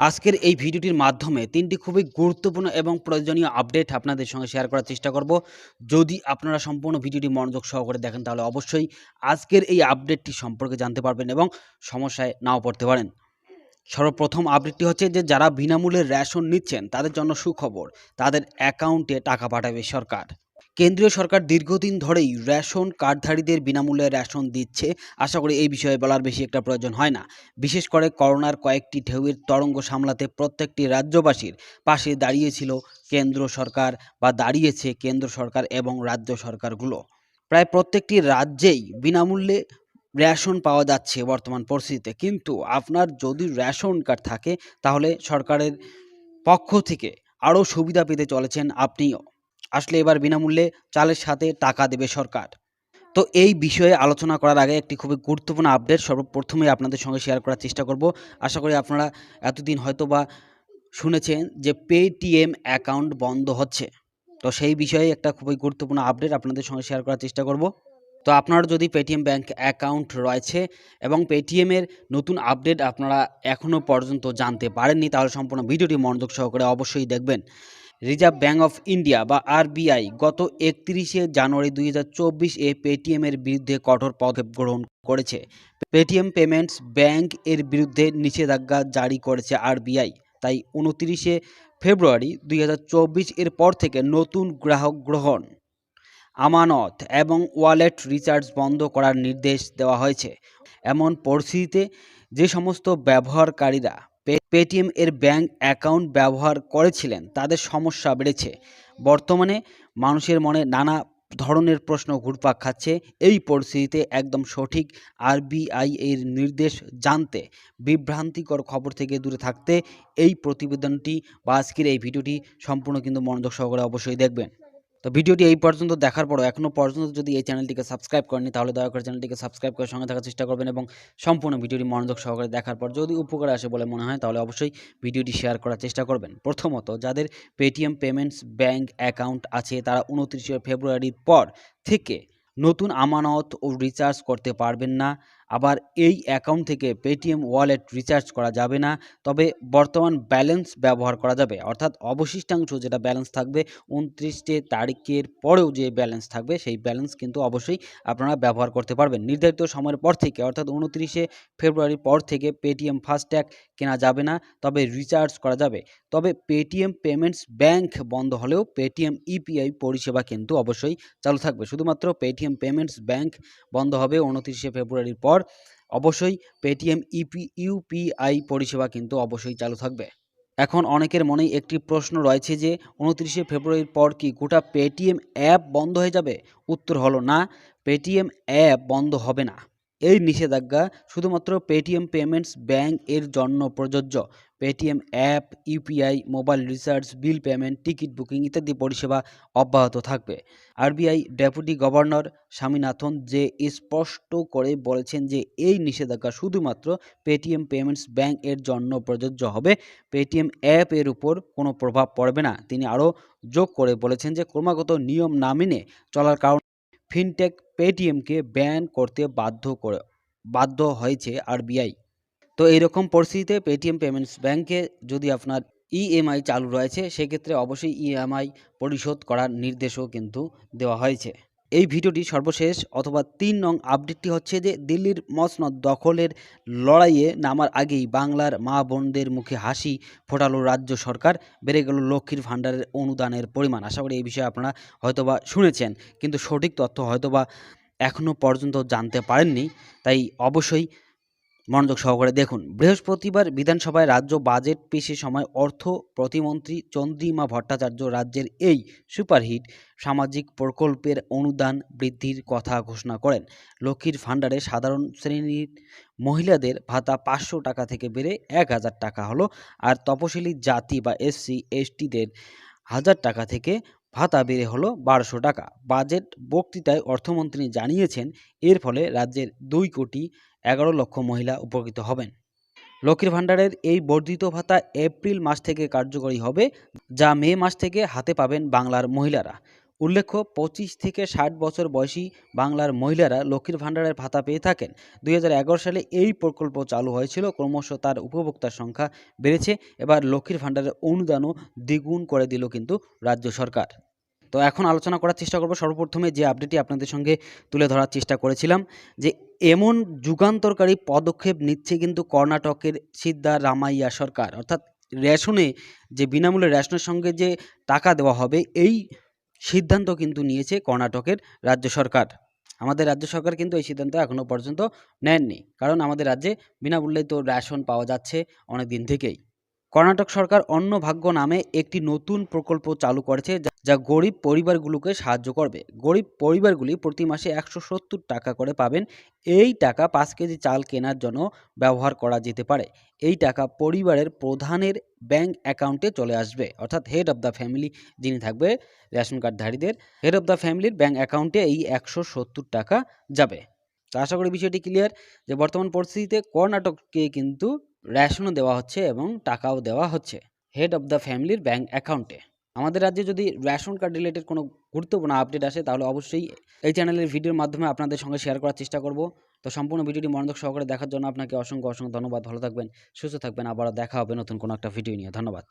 আজকের এই ভিডিওটির মাধ্যমে তিনটি খুবই গুরুত্বপূর্ণ এবং প্রয়োজনীয় আপডেট আপনাদের সঙ্গে শেয়ার করার চেষ্টা করব। যদি আপনারা সম্পূর্ণ ভিডিওটি মনোযোগ সহকারে দেখেন, তাহলে অবশ্যই আজকের এই আপডেটটি সম্পর্কে জানতে পারবেন এবং সমস্যায় নাও পড়তে পারেন। সর্বপ্রথম আপডেটটি হচ্ছে যে, যারা বিনামূল্যে রেশন নিচ্ছেন, তাদের জন্য সুখবর, তাদের অ্যাকাউন্টে টাকা পাঠাবে সরকার। কেন্দ্রীয় সরকার দীর্ঘদিন ধরেই রেশন কার্ডধারীদের বিনামূল্যে রেশন দিচ্ছে। আশা করি এই বিষয়ে বলার বেশি একটা প্রয়োজন হয় না। বিশেষ করে করোনার কয়েকটি ঢেউয়ের তরঙ্গ সামলাতে প্রত্যেকটি রাজ্যবাসীর পাশে দাঁড়িয়েছিল কেন্দ্র সরকার বা দাঁড়িয়েছে কেন্দ্র সরকার এবং রাজ্য সরকারগুলো। প্রায় প্রত্যেকটি রাজ্যেই বিনামূল্যে রেশন পাওয়া যাচ্ছে বর্তমান পরিস্থিতিতে। কিন্তু আপনার যদি রেশন কার্ড থাকে, তাহলে সরকারের পক্ষ থেকে আরও সুবিধা পেতে চলেছেন আপনিও। আসলে এবার বিনামূল্যে চালের সাথে টাকা দেবে সরকার। তো এই বিষয়ে আলোচনা করার আগে একটি খুবই গুরুত্বপূর্ণ আপডেট সর্বপ্রথমে আপনাদের সঙ্গে শেয়ার করার চেষ্টা করব। আশা করি আপনারা এতদিন হয়তো বা শুনেছেন যে পেটিএম অ্যাকাউন্ট বন্ধ হচ্ছে। তো সেই বিষয়ে একটা খুবই গুরুত্বপূর্ণ আপডেট আপনাদের সঙ্গে শেয়ার করার চেষ্টা করব। তো আপনার যদি পেটিএম ব্যাংক অ্যাকাউন্ট রয়েছে এবং পেটিএমের নতুন আপডেট আপনারা এখনও পর্যন্ত জানতে পারেননি, তাহলে সম্পূর্ণ ভিডিওটি মনোযোগ সহকারে অবশ্যই দেখবেন। রিজার্ভ ব্যাঙ্ক অফ ইন্ডিয়া বা আরবিআই গত একত্রিশে জানুয়ারি দুই হাজার চব্বিশ এ পেটিএমের বিরুদ্ধে কঠোর পদক্ষেপ গ্রহণ করেছে। পেটিএম পেমেন্টস ব্যাংক এর বিরুদ্ধে নিষেধাজ্ঞা জারি করেছে আরবিআই তাই উনত্রিশে ফেব্রুয়ারি দুই হাজার চব্বিশ এর পর থেকে নতুন গ্রাহক গ্রহণ, আমানত এবং ওয়ালেট রিচার্জ বন্ধ করার নির্দেশ দেওয়া হয়েছে। এমন পরিস্থিতিতে যে সমস্ত ব্যবহারকারীরা পেটিএম এর ব্যাংক অ্যাকাউন্ট ব্যবহার করেছিলেন, তাদের সমস্যা বেড়েছে। বর্তমানে মানুষের মনে নানা ধরনের প্রশ্ন ঘুরপাক খাচ্ছে। এই পরিস্থিতিতে একদম সঠিক আরবিআই এর নির্দেশ জানতে, বিভ্রান্তিকর খবর থেকে দূরে থাকতে এই প্রতিবেদনটি বা আজকের এই ভিডিওটি সম্পূর্ণ কিন্তু মনোযোগ সহকারে অবশ্যই দেখবেন। তো ভিডিওটি এই পর্যন্ত দেখার পরও এখনও পর্যন্ত যদি এই চ্যানেলটিকে সাবস্ক্রাইব করেনি তাহলে দয়া করে চ্যানেলটিকে সাবস্ক্রাইব করে সঙ্গে থাকার চেষ্টা করবেন এবং সম্পূর্ণ ভিডিওটি মনোযোগ সহকারে দেখার পর যদি উপকার আসে বলে মনে হয়, তাহলে অবশ্যই ভিডিওটি শেয়ার করার চেষ্টা করবেন। প্রথমত, যাদের পেটিএম পেমেন্টস ব্যাংক অ্যাকাউন্ট আছে, তারা উনত্রিশে ফেব্রুয়ারির পর থেকে নতুন আমানত ও রিচার্জ করতে পারবেন না। আবার এই অ্যাকাউন্ট থেকে পেটিএম ওয়ালেট রিচার্জ করা যাবে না, তবে বর্তমান ব্যালেন্স ব্যবহার করা যাবে। অর্থাৎ অবশিষ্টাংশ যেটা ব্যালেন্স থাকবে উনত্রিশটে তারিখের পরেও যে ব্যালেন্স থাকবে, সেই ব্যালেন্স কিন্তু অবশ্যই আপনারা ব্যবহার করতে পারবেন। নির্ধারিত সময়ের পর থেকে, অর্থাৎ উনত্রিশে ফেব্রুয়ারির পর থেকে পেটিএম ফাস্ট্যাগ কেনা যাবে না, তবে রিচার্জ করা যাবে। তবে পেটিএম পেমেন্টস ব্যাংক বন্ধ হলেও পেটিএম ইপিআই পরিষেবা কিন্তু অবশ্যই চালু থাকবে। শুধুমাত্র পেটিএম পেমেন্টস ব্যাংক বন্ধ হবে উনত্রিশে ফেব্রুয়ারির পর। অবশ্যই পেটিএম ইপি ইউপিআই পরিষেবা কিন্তু অবশ্যই চালু থাকবে। এখন অনেকের মনেই একটি প্রশ্ন রয়েছে যে, উনত্রিশে ফেব্রুয়ারির পর কি গোটা পেটিএম অ্যাপ বন্ধ হয়ে যাবে? উত্তর হলো না। পেটিএম অ্যাপ বন্ধ হবে না। এই নিষেধাজ্ঞা শুধুমাত্র পেটিএম পেমেন্টস ব্যাংক এর জন্য প্রযোজ্য। Paytm app UPI mobile recharge bill payment ticket booking ইত্যাদি পরিষেবা অব্যাহত থাকবে। আরবিআই ডেপুটি গভর্নর স্বামীনাথন যে স্পষ্ট করে বলেছেন যে এই নিষেধাজ্ঞা শুধুমাত্র পেটিএম পেমেন্টস ব্যাংক এর জন্য প্রযোজ্য হবে পেটিএম অ্যাপ এর উপর কোনো প্রভাব পড়বে না। তিনি আরও যোগ করে বলেছেন যে ক্রমাগত নিয়ম না মেনে চলার কারণে ফিনটেক পেটিএমকে ব্যান করতে বাধ্য করে, বাধ্য হয়েছে আরবিআই। তো এইরকম পরিস্থিতিতে পেটিএম পেমেন্টস ব্যাংকে যদি আপনার ইএমআই চালু রয়েছে, সেক্ষেত্রে অবশ্যই ইএমআই পরিশোধ করার নির্দেশও কিন্তু দেওয়া হয়েছে। এই ভিডিওটি সর্বশেষ অথবা তিন নং আপডেটটি হচ্ছে যে দিল্লির মসনদ দখলের লড়াইয়ে নামার আগেই বাংলার মা বোনদের মুখে হাসি ফোটালো রাজ্য সরকার। বেড়ে গেল লক্ষ্মীর ভাণ্ডারের অনুদানের পরিমাণ। আশা করি এই বিষয়ে আপনারা হয়তোবা শুনেছেন, কিন্তু সঠিক তথ্য হয়তোবা এখনও পর্যন্ত জানতে পারেননি। তাই অবশ্যই মনোযোগ সহকারে দেখুন। বৃহস্পতিবার বিধানসভায় রাজ্য বাজেট পেশের সময় অর্থ প্রতিমন্ত্রী চন্দ্রিমা ভট্টাচার্য রাজ্যের এই সুপারহিট সামাজিক প্রকল্পের অনুদান বৃদ্ধির কথা ঘোষণা করেন। লক্ষ্মীর ভাণ্ডারে সাধারণ শ্রেণির মহিলাদের ভাতা পাঁচশো টাকা থেকে বেড়ে এক হাজার টাকা হলো আর তপশিলি জাতি বা এসসি, এসটিদের হাজার টাকা থেকে ভাতা বেড়ে হলো বারোশো টাকা। বাজেট বক্তৃতায় অর্থমন্ত্রী জানিয়েছেন, এর ফলে রাজ্যের দুই কোটি এগারো লক্ষ মহিলা উপকৃত হবেন। লক্ষ্মীর ভাণ্ডারের এই বর্ধিত ভাতা এপ্রিল মাস থেকে কার্যকরী হবে, যা মে মাস থেকে হাতে পাবেন বাংলার মহিলারা। উল্লেখ্য, পঁচিশ থেকে ষাট বছর বয়সী বাংলার মহিলারা লক্ষ্মীর ভাণ্ডারের ভাতা পেয়ে থাকেন। দু হাজার এগারো সালে এই প্রকল্প চালু হয়েছিল, ক্রমশ তার উপভোক্তার সংখ্যা বেড়েছে। এবার লক্ষ্মীর ভাণ্ডারের অনুদানও দ্বিগুণ করে দিল কিন্তু রাজ্য সরকার। তো এখন আলোচনা করার চেষ্টা করব। সর্বপ্রথমে যে আপডেটটি আপনাদের সঙ্গে তুলে ধরার চেষ্টা করেছিলাম, যে এমন যুগান্তরকারী পদক্ষেপ নিচ্ছে কিন্তু কর্ণাটকের সিদ্ধারামাইয়া সরকার। অর্থাৎ রেশনে, যে বিনামূল্যে রেশনের সঙ্গে যে টাকা দেওয়া হবে, এই সিদ্ধান্ত কিন্তু নিয়েছে কর্ণাটকের রাজ্য সরকার। আমাদের রাজ্য সরকার কিন্তু এই সিদ্ধান্ত এখনও পর্যন্ত নেননি, কারণ আমাদের রাজ্যে বিনামূল্যে তো রেশন পাওয়া যাচ্ছে অনেক দিন থেকেই। কর্ণাটক সরকার অন্ন ভাগ্য নামে একটি নতুন প্রকল্প চালু করেছে যা- গরিব পরিবারগুলোকে সাহায্য করবে। গরিব পরিবারগুলি প্রতি মাসে একশো সত্তর টাকা করে পাবেন। এই টাকা পাঁচ কেজি চাল কেনার জন্য ব্যবহার করা যেতে পারে। এই টাকা পরিবারের প্রধানের ব্যাংক অ্যাকাউন্টে চলে আসবে। অর্থাৎ হেড অফ দ্য ফ্যামিলি যিনি থাকবে, রেশন কার্ডধারীদের হেড অফ দ্য ফ্যামিলির ব্যাংক অ্যাকাউন্টে এই একশো সত্তর টাকা যাবে। তো আশা করি বিষয়টি ক্লিয়ার যে বর্তমান পরিস্থিতিতে কর্ণাটককে কিন্তু রেশনও দেওয়া হচ্ছে এবং টাকাও দেওয়া হচ্ছে। হেড অফ দ্য ফ্যামিলির ব্যাঙ্ক অ্যাকাউন্টে আমাদের রাজ্যে যদি রেশন কার্ড রিলেটেড কোনো গুরুত্বপূর্ণ আপডেট আসে, তাহলে অবশ্যই এই চ্যানেলের ভিডিওর মাধ্যমে আপনাদের সঙ্গে শেয়ার করার চেষ্টা করব। তো সম্পূর্ণ ভিডিওটি মনোযোগ সহকারে দেখার জন্য আপনাকে অসংখ্য অসংখ্য ধন্যবাদ। ভালো থাকবেন, সুস্থ থাকবেন। আবারও দেখা হবে নতুন কোনো একটা ভিডিও নিয়ে। ধন্যবাদ।